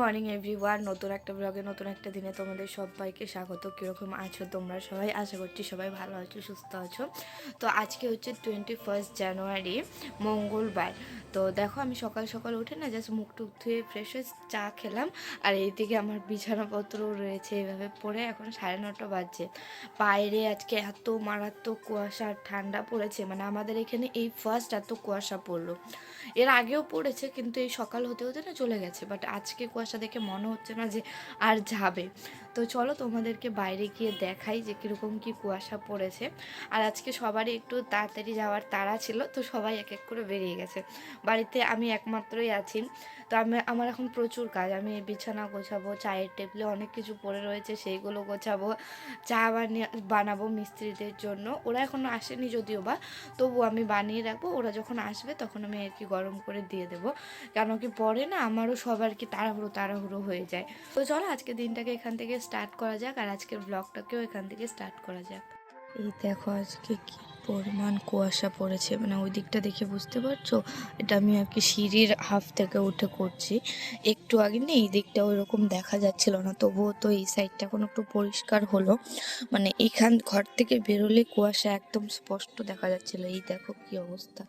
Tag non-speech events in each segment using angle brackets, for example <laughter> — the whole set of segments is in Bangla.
Morning, everyone. নতুন একটা ব্লগে, নতুন একটা দিনে তোমাদের সবাইকে স্বাগত। কীরকম আছো তোমরা সবাই? আশা করছি সবাই ভালো আছো, সুস্থ আছো। তো আজকে হচ্ছে টোয়েন্টি ফার্স্ট জানুয়ারি মঙ্গলবার। তো দেখো, আমি সকাল সকাল উঠে না জাস্ট মুখ টুক ধুয়ে ফ্রেশ হয়ে চা খেলাম। আর এইদিকে আমার বিছানাপত্র রয়েছে এভাবে পড়ে। এখন সাড়ে নটা বাজছে। বাইরে আজকে এত মারাত্মক কুয়াশা ঠান্ডা পড়েছে। মানে আমাদের এখানে এই ফার্স্ট এত কুয়াশা পড়ল। এর আগেও পড়েছে, কিন্তু এই সকাল হতে হতে না চলে গেছে। বাট আজকে কুয়াশা দেখে মনে হচ্ছে না যে আর যাবে। তো চলো তোমাদেরকে বাইরে গিয়ে দেখাই যে কীরকম কি কুয়াশা পড়েছে। আর আজকে সবারই একটু তাড়াতাড়ি যাওয়ার তাড়া ছিল, তো সবাই এক এক করে বেরিয়ে গেছে। বাড়িতে আমি একমাত্রই আছি। তো আমি, আমার এখন প্রচুর কাজ। আমি বিছানা গোছাবো, চায়ের টেবিলে অনেক কিছু পড়ে রয়েছে, সেইগুলো গোছাবো, চা বানিয়ে, বানাবো মিস্ত্রিদের জন্য। ওরা এখনও আসেনি যদিও বা তবু আমি বানিয়ে রাখব। ওরা যখন আসবে তখন আমি আর কি গরম করে দিয়ে দেবো। কেন কি পরে না আমারও সবার কি তাড়াহুড়ো তাড়াহুড়ো হয়ে যায়। তো চলো আজকে দিনটাকে এখান থেকে স্টার্ট করা যাক আর আজকের ব্লগটাকেও এখান থেকে স্টার্ট করা যাক। এই দেখো আজকে কি পরিমাণ কুয়াশা পড়েছে মানে ওই দিকটা দেখে বুঝতে পারছ? এটা আমি আর কি সিঁড়ির হাফ থেকে উঠে করছি। একটু আগে না এই দিকটা ওইরকম দেখা যাচ্ছিল না, তবুও তো এই সাইডটা এখন একটু পরিষ্কার হলো। মানে এখান ঘর থেকে বেরোলে কুয়াশা একদম স্পষ্ট দেখা যাচ্ছিল। এই দেখো কি অবস্থা।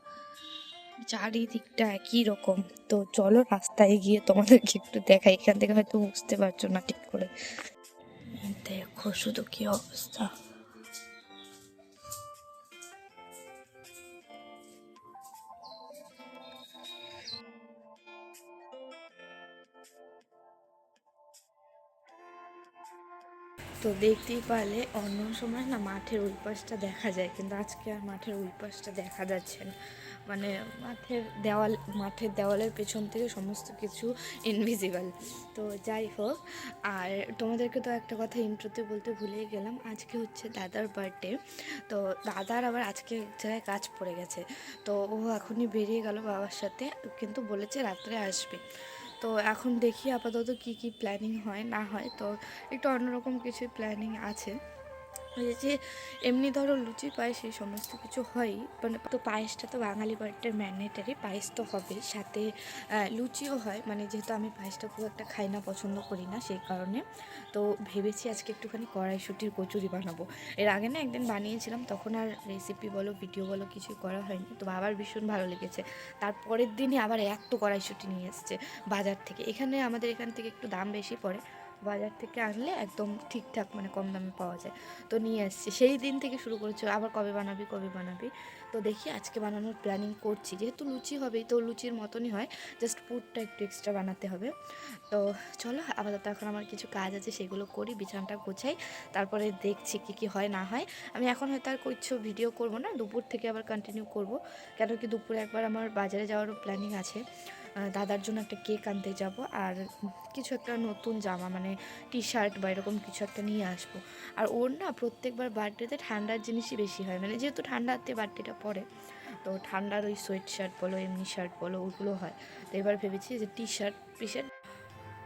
চারিদিকটা একই রকম। তো চলো রাস্তায় গিয়ে তোমাদেরকে একটু দেখাই। এখান থেকে হয়তো বুঝতে পারছ না ঠিক করে। দেখো শুধু কি অবস্থা। তো দেখতেই পারলে অন্য সময় না মাঠের ওই পাশটা দেখা যায়, কিন্তু আজকে আর মাঠের ওই পাশটা দেখা যাচ্ছে না। মানে মাঠের দেওয়াল, মাঠের দেওয়ালের পেছন থেকে সমস্ত কিছু ইনভিজিবল তো যাই হোক, আর তোমাদেরকে তো একটা কথা ইন্ট্রোতে বলতে ভুলেই গেলাম, আজকে হচ্ছে দাদার বার্থডে তো দাদার আবার আজকে এক জায়গায় কাজ পড়ে গেছে। তো ও এখনই বেরিয়ে গেল বাবার সাথে, কিন্তু বলেছে রাত্রে আসবে। তো এখন দেখি আপাতত কি কি প্ল্যানিং হয়, না হয়। তো একটু অন্যরকম কিছু প্ল্যানিং আছে। যে, এমনি ধরো লুচি, পায়েস এই সমস্ত কিছু হয়ই মানে তো পায়েসটা তো বাঙালি বাড়িটার ম্যান্ডেটারি পায়েস তো হবেই। সাথে লুচিও হয়। মানে যেহেতু আমি পায়েসটা খুব একটা খাই না, পছন্দ করি না সেই কারণে। তো ভেবেছি আজকে একটুখানি কড়াইশুটির কচুরি বানাবো। এর আগে না একদিন বানিয়েছিলাম, তখন আর রেসিপি বলো ভিডিও বলো কিছুই করা হয়নি। তো বাবার ভীষণ ভালো লেগেছে। তারপরের দিনই আবার এত কড়াইশুটি নিয়ে এসছে বাজার থেকে। এখানে আমাদের এখান থেকে একটু দাম বেশি পড়ে। বাজার থেকে আনলে একদম ঠিকঠাক মানে কম দামে পাওয়া যায়। তো নিয়ে আসছি। সেই দিন থেকে শুরু করেছে। আবার কবে বানাবি কবে বানাবি? তো দেখি আজকে বানানোর প্ল্যানিং করছি। যেহেতু লুচি হবেই তো লুচির মতনই হয়। জাস্ট পুরটা একটু এক্সট্রা বানাতে হবে। তো চলো, আপাতত এখন আমার কিছু কাজ আছে, সেগুলো করি, বিছানাটা গোছাই, তারপরে দেখছি কি কি হয়, না হয়। আমি এখন হয়তো আর কিছু ভিডিও করব না, দুপুর থেকে আবার কন্টিনিউ করব। কেন কি দুপুরে একবার আমার বাজারে যাওয়ারও প্ল্যানিং আছে। দাদার জন্য একটা কেক আনতে যাব আর কিছু একটা নতুন জামা মানে টি শার্ট বা এরকম কিছু একটা নিয়ে আসব। আর ওর না প্রত্যেকবার বার্থডেতে ঠান্ডার জিনিসই বেশি হয় মানে যেহেতু ঠান্ডাতে বার্থডেটা পড়ে, তো ঠান্ডার ওই সোয়েট শার্ট বলো, এমনি শার্ট বলো, ওগুলো হয়। তো এবার ভেবেছি যে টি শার্ট টি শার্ট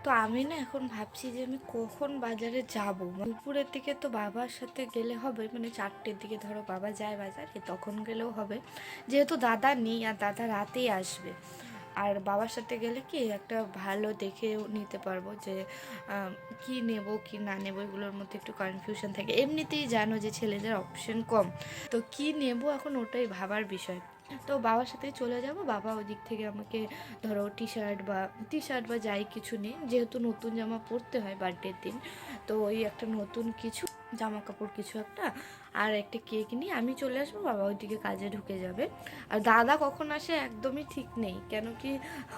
তো আমি না এখন ভাবছি যে আমি কখন বাজারে যাব? দুপুরের দিকে তো বাবার সাথে গেলে হবে মানে চারটের দিকে ধরো বাবা যায় বাজারে, তখন গেলেও হবে। যেহেতু দাদা নেই আর দাদা রাতেই আসবে আর বাবার সাথে গেলে কি একটা ভালো দেখে নিতে পারব যে কি নেব, কি না নেব, এগুলোর মধ্যে একটু কনফিউশন থাকে। এমনিতেই জানো যে ছেলেদের অপশন কম। তো কি নেব এখন ওটাই ভাবার বিষয়। তো বাবার সাথেই চলে যাব। বাবা ওই দিক থেকে আমাকে ধরো টি শার্ট বা টি শার্ট বা যাই কিছু নেই যেহেতু নতুন জামা পরতে হয় বার্থডের দিন, তো ওই একটা নতুন কিছু জামা কাপড় কিছু একটা আর একটা কেক নিয়ে আমি চলে আসব, বাবা ওইদিকে কাজে ঢুকে যাবে। আর দাদা কখন আসে একদমই ঠিক নেই, কেন কি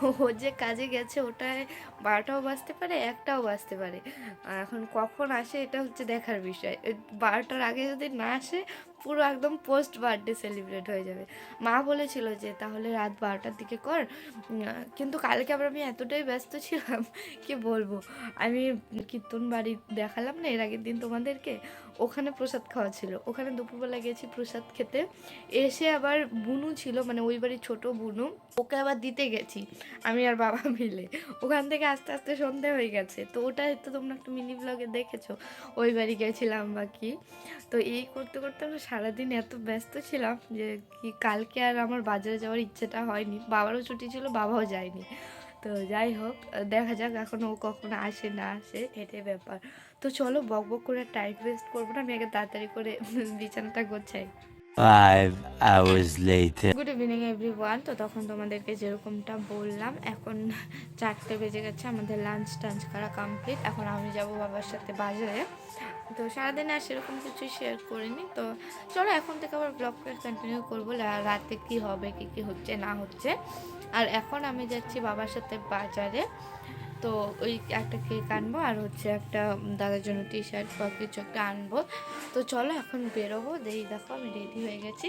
ও যে কাজে গেছে ওটায় বারোটাও বাজতে পারে, একটাও বাজতে পারে। এখন কখন আসে এটা হচ্ছে দেখার বিষয়। বারোটার আগে যদি না আসে পুরো একদম পোস্ট বার্থডে সেলিব্রেট হয়ে যাবে। মা বলেছিল যে, তাহলে রাত বারোটার দিকে কর। কিন্তু কালকে আবার আমি এতটাই ব্যস্ত ছিলাম, <laughs> কি বলব? আমি কীর্তন বাড়ি দেখালাম না এর আগের দিন তোমাদেরকে? ওখানে প্রসাদ খাওয়া ছিল। ওখানে দুপুরবেলা গেছি প্রসাদ খেতে। এসে আবার বুনু ছিল মানে ওই বাড়ির ছোট বুনু। ওকে আবার দিতে গেছি, আমি আর বাবা মিলে। ওখান থেকে আস্তে আস্তে সন্ধে হয়ে গেছে। তো ওটা তো তোমরা একটা মিনি ব্লগে দেখেছ। ওই বাড়ি গেছিলাম বা কি? তো এই করতে করতে আমরা সারাদিন এত ব্যস্ত ছিলাম যে কি কালকে আর আমার বাজারে যাওয়ার ইচ্ছেটা হয়নি। বাবারও ছুটি ছিল, বাবাও যায়নি। তো যাই হোক, দেখা যাক এখন ও কখনো আসে না আসে, এটাই ব্যাপার। তো চলো বক বক করে টাইম ওয়েস্ট করব না, আমি আগে তাড়াতাড়ি করে বিছানাটা গোছাই। Five hours. Good evening everyone তো তখন তোমাদেরকে যেরকমটা বললাম, এখন চারটে বেজে গেছে, আমাদের লাঞ্চ টাঞ্চ করা কমপ্লিট এখন আমি যাব বাবার সাথে বাজারে। তো সারাদিনে আর সেরকম কিছুই শেয়ার করিনি। তো চলো এখন থেকে আবার ব্লগটা কন্টিনিউ করব রাতে কি হবে, কি কি হচ্ছে, না হচ্ছে। আর এখন আমি যাচ্ছি বাবার সাথে বাজারে। তো ওই একটা কেক আনব আর হচ্ছে একটা দাদার জন্য টি শার্ট বা কিছু একটা আনব। তো চলো এখন বেরোবো দেখি দেখো আমি রেডি হয়ে গেছি।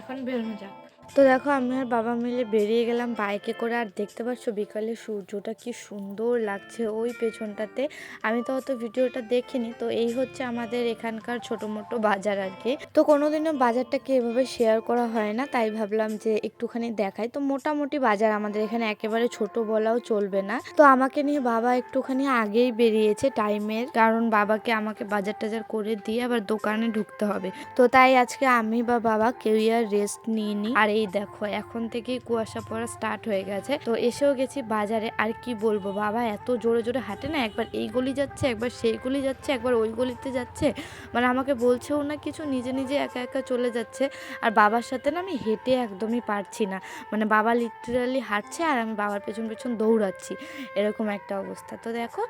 এখন বেরোনো যাক। তো দেখো আমি আর বাবা মিলে বেরিয়ে গেলাম বাইকে করে, আর দেখতে পাচ্ছ বিকালে সূর্যটা কি সুন্দর লাগছে ওই পেছনটাতে। আমি তো অত ভিডিওটা দেখিনি, তো এই হচ্ছে আমাদের এখানকার ছোটো মোটো বাজার আর কি। তো কোনোদিনও বাজারটাকে এভাবে শেয়ার করা হয় না, তাই ভাবলাম যে একটুখানি দেখাই। তো মোটামুটি বাজার আমাদের এখানে একেবারে ছোট বলাও চলবে না। তো আমাকে নিয়ে বাবা একটুখানি আগেই বেরিয়েছে টাইমের কারণ বাবাকে আমাকে বাজার টাজার করে দিয়ে আবার দোকানে ঢুকতে হবে। তো তাই আজকে আমি বা বাবা কেউই আর রেস্ট নিইনি। আর এই দেখো, এখন থেকেই কুয়াশা পড়া স্টার্ট হয়ে গেছে। তো এসেও গেছি বাজারে, আর কি বলব? বাবা, এত জোরে জোরে হাঁটে না? একবার এই গলি যাচ্ছে, একবার সেই গলি যাচ্ছে, একবার ওই গলিতে যাচ্ছে। মানে আমাকে বলছেও না কিছু, নিজে নিজে একা একা চলে যাচ্ছে। আর বাবার সাথে না আমি হেঁটে একদমই পারছি না। মানে বাবা লিটারালি হাঁটছে, আর আমি বাবার পেছন পেছন দৌড়াচ্ছি। এরকম একটা অবস্থা। তো দেখো,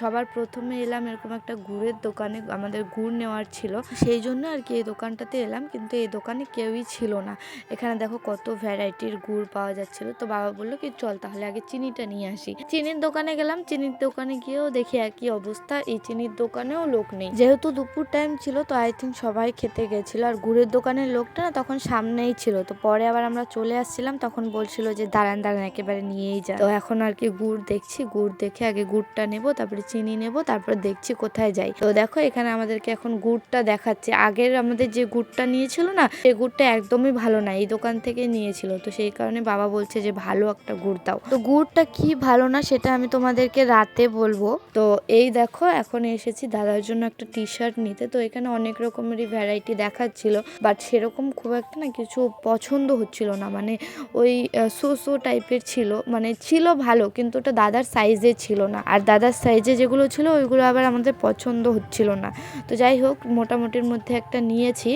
সবার প্রথমে এলাম এরকম একটা গুড়ের দোকানে, আমাদের গুড় নেওয়ার ছিল। সেই জন্য আর কি এই দোকানটাতে এলাম, কিন্তু এই দোকানে কেউই ছিল না। এখানে দেখো কত ভ্যারাইটির গুড় পাওয়া যাচ্ছিল। তো বাবা বলল কি, চল তাহলে আগে চিনিটা নিয়ে আসি। চিনির দোকানে গেলাম, চিনির দোকানে গিয়েও দেখি একই অবস্থা, এই চিনির দোকানেও লোক নেই। যেহেতু দুপুর টাইম ছিল, তো আই থিঙ্ক সবাই খেতে গেছিল। আর গুড়ের দোকানের লোকটা না তখন সামনেই ছিল। তো পরে আবার আমরা চলে আসছিলাম, তখন বলছিল যে, দাঁড়ান দাঁড়ান, একেবারে নিয়েই যা। তো এখন আর কি গুড় দেখছি, গুড় দেখে আগে গুড়টা নেব, তারপরে চিনি নেব, তারপরে দেখছি কোথায় যাই। তো দেখো এখানে আমাদেরকে এখন গুড়টা দেখাচ্ছে। আগের আমাদের যে গুড়টা নিয়েছিল না সেই গুড়টা একদমই ভালো না। এই দোকান থেকে নিয়েছিল। তো সেই কারণে বাবা বলছে যে ভালো একটা গুড় দাও। তো গুড়টা কি ভালো না সেটা আমি তোমাদেরকে রাতে বলব। তো এই দেখো এখন এসেছি দাদার জন্য একটা টি শার্ট নিতে। তো এখানে অনেক রকমেরই ভ্যারাইটি দেখাচ্ছিল বাট সেরকম খুব একটা না কিছু পছন্দ হচ্ছিল না। মানে ওই সো সো টাইপের ছিল। মানে ছিল ভালো কিন্তু ওটা দাদার সাইজে ছিল না। আর দাদার সাইজে যেগুলো ছিল ওইগুলো আবার আমাদের পছন্দ হচ্ছিল না। তো যাই হোক মোটামুটির মধ্যে একটা নিয়েছি।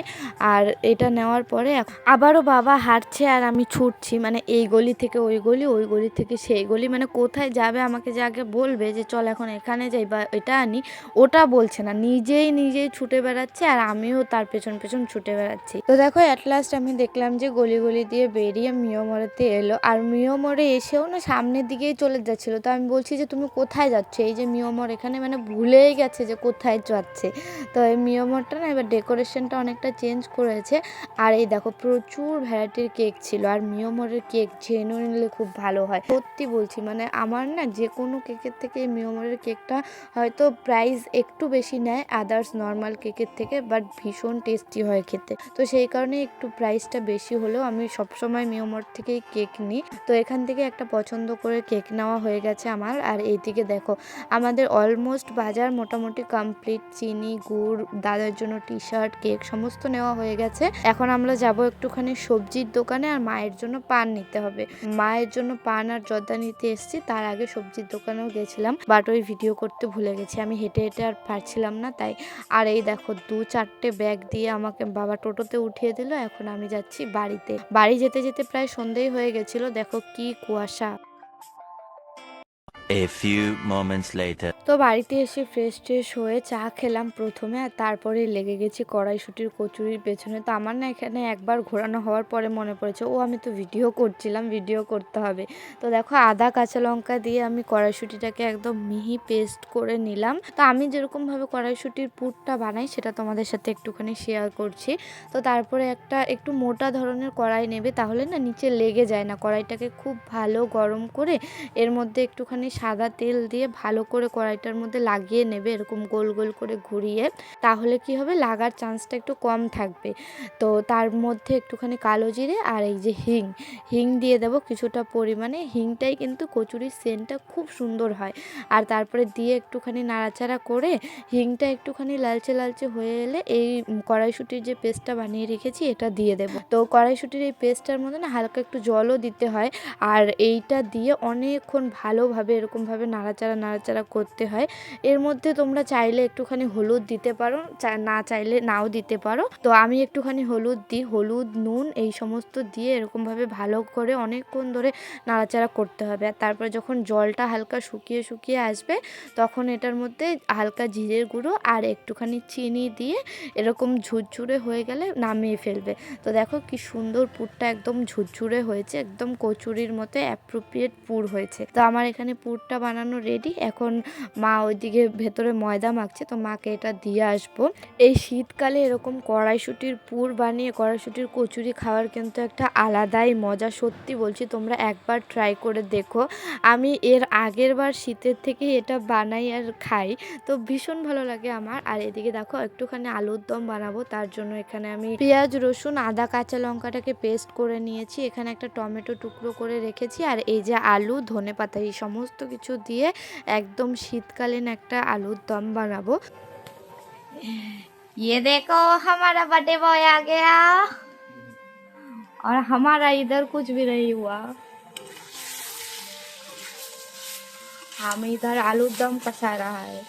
আর এটা নেওয়ার পরে আবারও বাবা হাঁটছে আর আমি ছুটছি। মানে এই গলি থেকে ওই গলি ওই গলি থেকে সেই গলি। মানে কোথায় যাবে আমাকে যে আগে বলবে যে চল এখন এখানে যাই বা এটা আনি, ওটা বলছে না। নিজেই নিজেই ছুটে বেড়াচ্ছে আর আমিও তার পেছন পেছন ছুটে বেড়াচ্ছি। তো দেখো অ্যাট লাস্ট আমি দেখলাম যে গলি গলি দিয়ে বেরিয়ে মিয়মরেতে এলো। আর মিয়মরে এসেও না সামনের দিকেই চলে যাচ্ছিল। তো আমি বলছি যে, তুমি কোথায় যাচ্ছ? এই যে মিয়মর এখানে মানে ভুলেই গেছে যে কোথায় যাচ্ছে। তো এই মিয়মরটা না এবার ডেকোরেশনটা অনেকটা চেঞ্জ করেছে। আর এই দেখো, প্রচুর ভ্যারাইটির কেক ছিল আর মিয়মরের কেক জেনুইনলি খুব ভালো হয়। সত্যি বলছি মানে আমার না যে কোনো কেকের থেকে এই মিয়মরের কেকটা হয়তো প্রাইস একটু বেশি নেয় আদার্স নর্মাল কেকের থেকে বাট ভীষণ টেস্টি হয় খেতে। তো সেই কারণে একটু প্রাইসটা বেশি হলেও আমি সবসময় মিয়মর থেকেই কেক নিই। তো এখান থেকে একটা পছন্দ করে কেক নেওয়া হয়ে গেছে আমার। আর এইদিকে দেখো, আমাদের অলমোস্ট বাজার মোটামুটি কমপ্লিট চিনি, গুড়, দাদার জন্য টি শার্ট কেক সমস্ত নেওয়া হয়ে গেছে। এখন আমরা যাব একটুখানি সবজির দোকানে আর মায়ের জন্য পান নিতে হবে। মায়ের জন্য পান আর জর্দা নিতে এসেছি, তার আগে সবজির দোকানেও গেছিলাম বাট ওই ভিডিও করতে ভুলে গেছি। আমি হেঁটে হেঁটে আর পারছিলাম না, তাই আর এই দেখো দু চারটে ব্যাগ দিয়ে আমাকে বাবা টোটোতে উঠিয়ে দিল, এখন আমি যাচ্ছি বাড়িতে। বাড়ি যেতে যেতে প্রায় সন্ধেই হয়ে গেছিল, দেখো কি কুয়াশা। A few moments later. তো বাড়িতে এসে ফ্রেশ ট্রেশ হয়ে চা খেলাম প্রথমে, আর তারপরে লেগে গেছি কড়াইশুটির কচুরির পেছনে। তো আমার না এখানে একবার ঘোরানো হওয়ার পরে মনে পড়েছে, ও, আমি তো ভিডিও করছিলাম ভিডিও করতে হবে। তো দেখো, আদা, কাঁচা লঙ্কা দিয়ে আমি কড়াইশুটিটাকে একদম মিহি পেস্ট করে নিলাম। তো আমি যেরকমভাবে কড়াইশুটির পুরটা বানাই, সেটা তোমাদের সাথে একটুখানি শেয়ার করছি। তো তারপরে একটা একটু মোটা ধরনের কড়াই নেবে, তাহলে না নিচে লেগে যায় না। কড়াইটাকে খুব ভালো গরম করে এর মধ্যে একটুখানি সাদা তেল দিয়ে ভালো করে কড়াইটার মধ্যে লাগিয়ে নেবে, এরকম গোল গোল করে ঘুরিয়ে, তাহলে কি হবে? লাগার চান্সটা একটু কম থাকবে। তো তার মধ্যে একটুখানি কালো জিরে আর এই যে হিং হিং দিয়ে দেবো কিছুটা পরিমাণে। হিংটাই কিন্তু কচুরির সেন্টটা খুব সুন্দর হয়। আর তারপরে দিয়ে একটুখানি নাড়াচাড়া করে হিংটা একটুখানি লালচে লালচে হয়ে এলে এই কড়াইশুটির যে পেস্টটা বানিয়ে রেখেছি, এটা দিয়ে দেবো। তো কড়াইশুটির এই পেস্টটার মধ্যে না হালকা একটু জলও দিতে হয়। আর এইটা দিয়ে অনেকক্ষণ ভালোভাবে এরকমভাবে নাড়াচাড়া নাড়াচাড়া করতে হয়। এর মধ্যে তোমরা চাইলে একটুখানি হলুদ দিতে পারো না চাইলে নাও দিতে পারো। তো আমি একটুখানি হলুদ দিই, হলুদ, নুন এই সমস্ত দিয়ে এরকমভাবে ভালো করে অনেকক্ষণ ধরে নাড়াচাড়া করতে হবে। আর তারপরে যখন জলটা হালকা শুকিয়ে শুকিয়ে আসবে, তখন এটার মধ্যে হালকা জিরের গুঁড়ো আর একটুখানি চিনি দিয়ে এরকম ঝুরঝুরে হয়ে গেলে নামিয়ে ফেলবে। তো দেখো কি সুন্দর পুরটা একদম ঝুরঝুরে হয়েছে, একদম কচুরির মতো অ্যাপ্রোপ্রিয়েট পুর হয়েছে। তো আমার এখানে পুরটা বানানো রেডি এখন মা ওইদিকে ভেতরে ময়দা মাখছে, তো মাকে এটা দিয়ে আসব। এই শীতকালে এরকম কড়াইশুটির পুর বানিয়ে, কড়াইশুটির কচুরি খাওয়ার কিন্তু একটা আলাদাই মজা। সত্যি বলছি, তোমরা একবার ট্রাই করে দেখো। আমি এর আগের বার শীতের থেকে এটা বানাই আর খাই, তো ভীষণ ভালো লাগে আমার। আর এদিকে দেখো, একটুখানি আলুর দম বানাবো, তার জন্য এখানে আমি পেঁয়াজ, রসুন, আদা, কাঁচা লঙ্কাটাকে পেস্ট করে নিয়েছি। এখানে একটা টমেটো টুকরো করে রেখেছি। আর এই যে আলু ধনে পাতা এই সমস্ত কিছু দিয়ে একদম শীতকালীন একটা আলুর দম বানাবো ये देखो हमारा बर्थडे बॉय आ गया और हमारा इधर कुछ भी नहीं हुआ हम इधर आलू दम पसा रहा है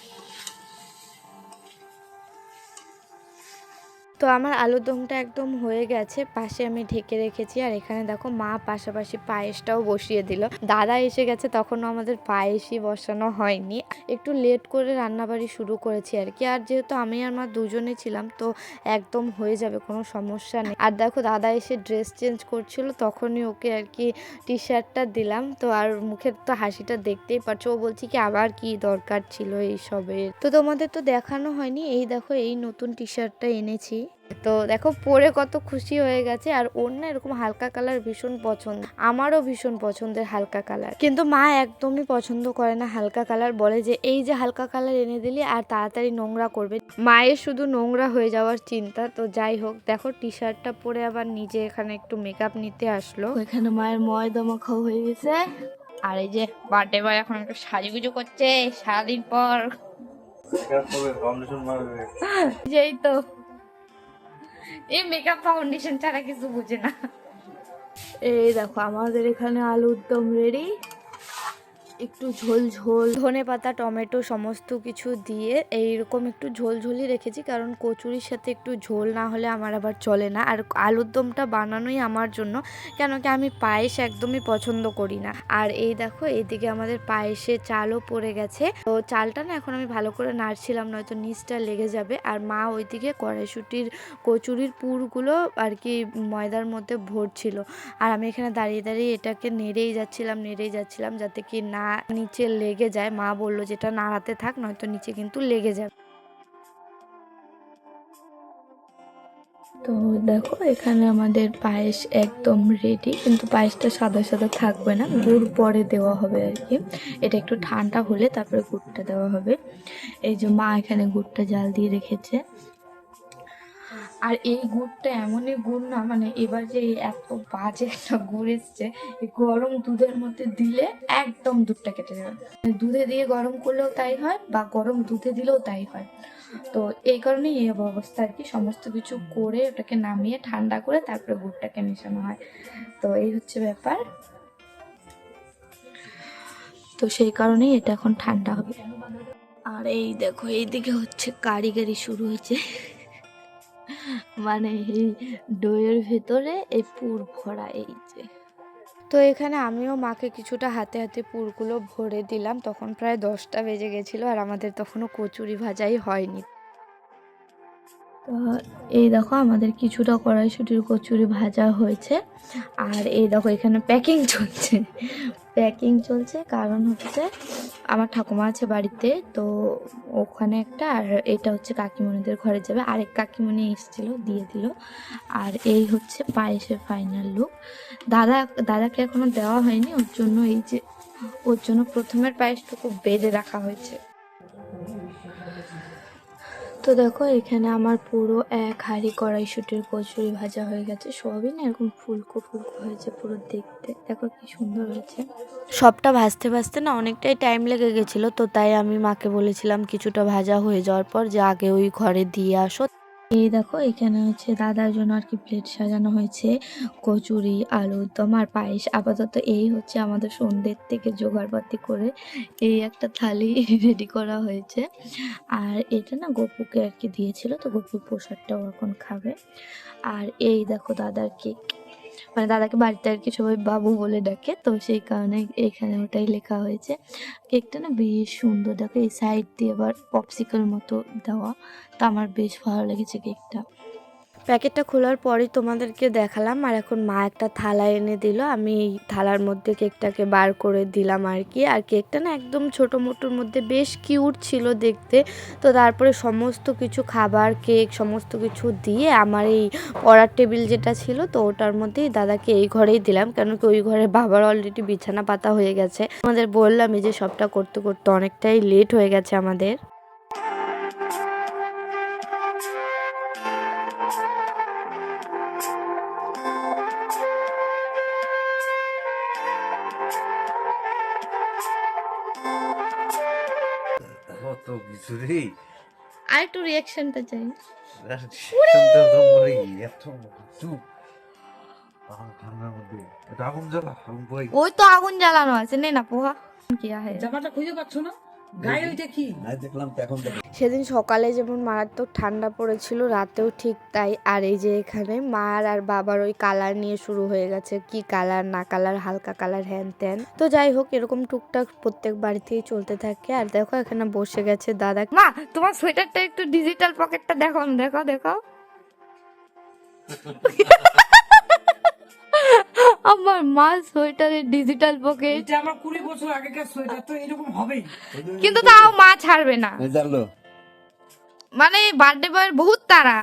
তো আমার আলুর দমটা একদম হয়ে গেছে, পাশে আমি ঢেকে রেখেছি। আর এখানে দেখো মা পাশাপাশি পায়েসটাও বসিয়ে দিল। দাদা এসে গেছে, তখনও আমাদের পায়েসই বসানো হয়নি। একটু লেট করে রান্নাবাড়ি শুরু করেছি আর কি। আর যেহেতু আমি আর মা দুজনে ছিলাম, তো একদম হয়ে যাবে, কোনো সমস্যা নেই। আর দেখো দাদা এসে ড্রেস চেঞ্জ করছিল, তখনই ওকে আর কি টি শার্টটা দিলাম। তো আর মুখের তো হাসিটা দেখতেই পাচ্ছ ও বলছি কি, আবার কি দরকার ছিল এইসবের? তো তোমাদের তো দেখানো হয়নি। এই দেখো এই নতুন টি শার্টটা এনেছি। তো দেখো পরে কত খুশি হয়ে গেছে। আর ওর না এরকম হালকা কালার ভীষণ পছন্দ। আমারও ভীষণ পছন্দের হালকা কালার কিন্তু মা একদমই পছন্দ করে না হালকা কালার বলে যে এই যে হালকা কালার এনে দিলি আর তাড়াতাড়ি নোংরা করবে। মায়ের শুধু নোংরা হয়ে যাওয়ার চিন্তা। তো যাই হোক দেখো টি শার্টটা পরে আবার নিজে এখানে একটু মেকআপ নিতে আসলো। এখানে মায়ের ময়দা মাখাও হয়ে গেছে। আর এই যে বার্থডে বয় এখন একটু সাজুগুজু করছে সারাদিন পর। যেই তো। এই মেকআপ ফাউন্ডেশন ছাড়া কিছু বুঝে না। এই দেখো আমাদের এখানে আলুর দম রেডি একটু ঝোল ঝোল, ধনে পাতা, টমেটো সমস্ত কিছু দিয়ে এইরকম একটু ঝোল ঝোলই রেখেছি। কারণ কচুরির সাথে একটু ঝোল না হলে আমার আবার চলে না। আর আলুর দমটা বানানোই আমার জন্য কেন কি আমি পায়েস একদমই পছন্দ করি না। আর এই দেখো, এইদিকে আমাদের পায়েসে চালও পড়ে গেছে। তো চালটা না এখন আমি ভালো করে নাড়ছিলাম, নয়তো নিচটা লেগে যাবে। আর মা ওইদিকে কড়াইশুটির কচুরির পুরগুলো আর কি ময়দার মধ্যে ভরছিল। আর আমি এখানে দাঁড়িয়ে দাঁড়িয়ে এটাকে নেড়েই যাচ্ছিলাম নেড়েই যাচ্ছিলাম যাতে কি না নিচে লেগে যায়। মা বলল, যেটা নাড়াতে থাক, নয়তো নিচে কিন্তু লেগে যাবে। তো দেখো, এখানে আমাদের পায়েস একদম রেডি কিন্তু পায়েসটা সাদা সাদা থাকবে না। গুড় পরে দেওয়া হবে আর কি। এটা একটু ঠান্ডা হলে তারপরে গুড়টা দেওয়া হবে। এই যে মা এখানে গুড়টা জাল দিয়ে রেখেছে। আর এই গুড়টা এমনই গুড় না মানে এবার যে এত বাজে একটা গুড় এসছে গরম দুধের মধ্যে দিলে একদম দুধটা কেটে যাবে। মানে দুধে দিয়ে গরম করলেও তাই হয় বা গরম দুধে দিলেও তাই হয়। তো এই কারণেই এই অবস্থা আর কি। সমস্ত কিছু করে ওটাকে নামিয়ে ঠান্ডা করে তারপরে গুড়টাকে মেশানো হয়। তো এই হচ্ছে ব্যাপার। তো সেই কারণেই এটা এখন ঠান্ডা হবে। আর এই দেখো, এইদিকে হচ্ছে কারিগরি শুরু হয়েছে। মানে এই ডোয়ের ভেতরে এই পুর ভরা এই যে। তো এখানে আমিও মাকে কিছুটা হাতে হাতে পুরগুলো ভরে দিলাম, তখন প্রায় দশটা বেজে গেছিল আর আমাদের তখনও কচুরি ভাজাই হয়নি। তো এই দেখো আমাদের কিছুটা কড়াইশুটির কচুরি ভাজা হয়েছে। আর এই দেখো এখানে প্যাকিং চলছে। প্যাকিং চলছে, কারণ হচ্ছে আমার ঠাকুমা আছে বাড়িতে, তো ওখানে একটা, আর এটা হচ্ছে কাকিমণিদের ঘরে যাবে। আরেক কাকিমণি এসেছিল, দিয়ে দিল। আর এই হচ্ছে পায়েসের ফাইনাল লুক দাদা, দাদাকে এখনও দেওয়া হয়নি, ওর জন্য এই যে, ওর জন্য প্রথমের পায়েসটুকু বেড়ে রাখা হয়েছে। তো দেখো, এখানে আমার পুরো এক হাঁড়ি কড়াইশুটির কচুরি ভাজা হয়ে গেছে। সবই না এরকম ফুলকো ফুলকো হয়েছে পুরো দেখতে। দেখো কি সুন্দর হয়েছে। সবটা ভাজতে ভাজতে না অনেকটাই টাইম লেগে গেছিল, তো তাই আমি মাকে বলেছিলাম, কিছুটা ভাজা হয়ে যাওয়ার পর যে আগে ওই ঘরে দিয়ে আসো। এই দেখো, এখানে হচ্ছে দাদার জন্য আর কি প্লেট সাজানো হয়েছে। কচুরি আলুর দম আর পায়েস। আপাতত এই হচ্ছে আমাদের সন্ধ্যের থেকে জোগাড়পাতি করে এই একটা থালি <laughs> রেডি করা হয়েছে। আর এটা না গপুকে আর কি দিয়েছিল, তো গপুর প্রসাদটাও এখন খাবে। আর এই দেখো দাদার কেক মানে দাদাকে বাড়িতে আর কি সবাই বাবু বলে ডাকে, তো সেই কারণে এখানে ওটাই লেখা হয়েছে। কেকটা না বেশ সুন্দর, দেখো এই সাইড দিয়ে আবার পপসিকল মতো দেওয়া, তো আমার বেশ ভালো লেগেছে কেকটা। প্যাকেটটা খোলার পরেই তোমাদেরকে দেখালাম, আর এখন মা একটা থালা এনে দিল। আমি এই থালার মধ্যে কেকটাকে বার করে দিলাম আর কি। আর কেকটা না একদম ছোটো মোটোর মধ্যে বেশ কিউট ছিল দেখতে। তো তারপরে সমস্ত কিছু খাবার, কেক সমস্ত কিছু দিয়ে আমার এই পড়ার টেবিল যেটা ছিল, তো ওটার মধ্যেই দাদাকে এই ঘরেই দিলাম। কেন কি ওই ঘরে বাবার অলরেডি বিছানা পাতা হয়ে গেছে। আমাদের বললাম এই যে সবটা করতে করতে অনেকটাই লেট হয়ে গেছে আমাদের। আর একটু রিয়াকশনটা চাই ওই তো আগুন জ্বালানো আছে। নে না পোহা। কি হে জামাটা খুঁজে পাচ্ছ না? দেখো। সেদিন সকালে যেমন মারাত্মক ঠান্ডা পড়েছিল রাতেও ঠিক তাই। আর এই যে এখানে মার আর বাবার ওই কালার নিয়ে শুরু হয়ে গেছে কি কালার না কালার হালকা কালার হ্যান ত্যান। তো যাই হোক এরকম টুকটাক প্রত্যেক বাড়িতেই চলতে থাকে। আর দেখো এখানে বসে গেছে দাদা। মা তোমার সোয়েটারটা একটু ডিজিটাল পকেটটা দেখো দেখো দেখো আমার মা সোয়েটারের ডিজিটাল পকেট এটা আমার কুড়ি বছর আগেকার সোয়েটার তো এরকম হবেই। কিন্তু তাও মা ছাড়বে না। জানলো। মানে বার্থডে বয়ের বহুত তারা।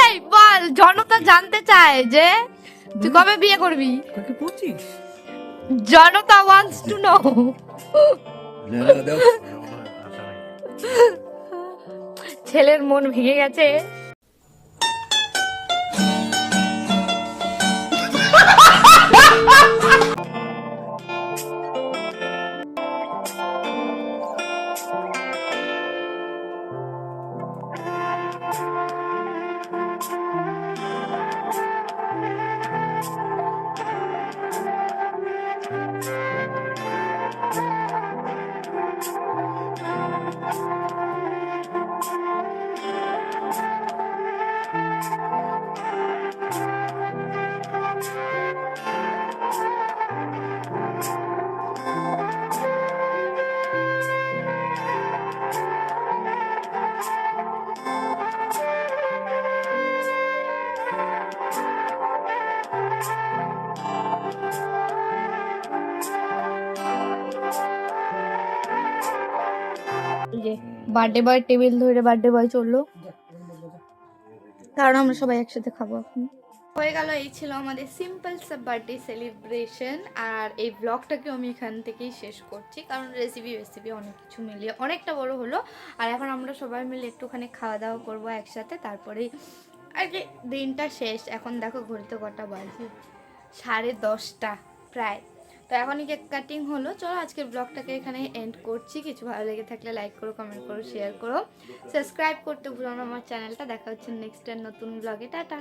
এই বল জনতা জানতে চায় যে তুই কবে বিয়ে করবি? জনতা ওয়ান্টস টু নো ছেলের মন ভেঙে গেছে। যে বার্থডে বয় টেবিল ধরে বার্থডে বয় চলল। কারণ আমরা সবাই একসাথে খাব এখন। হয়ে গেল, এই ছিল আমাদের সিম্পল সা বার্থডে সেলিব্রেশন আর এই ব্লগটাকে আমি এখান থেকেই শেষ করছি, কারণ রেসিপি রেসিপি অনেক কিছু মিলিয়ে অনেকটা বড় হলো। আর এখন আমরা সবাই মিলে একটুখানি খাওয়া দাওয়া করব একসাথে, তারপরেই আর কি দিনটা শেষ। এখন দেখো ঘুরতে কটা বাজে, সাড়ে দশটা প্রায়। তো এখনই কেক কাটিং হলো, চলো আজকের ব্লগটাকে এখানে এন্ড করছি। কিছু ভালো লেগে থাকলে লাইক করো কমেন্ট করো শেয়ার করো। সাবস্ক্রাইব করতে ভুলো না আমার চ্যানেলটা দেখা হচ্ছে নেক্সট নতুন ব্লগে টাটা!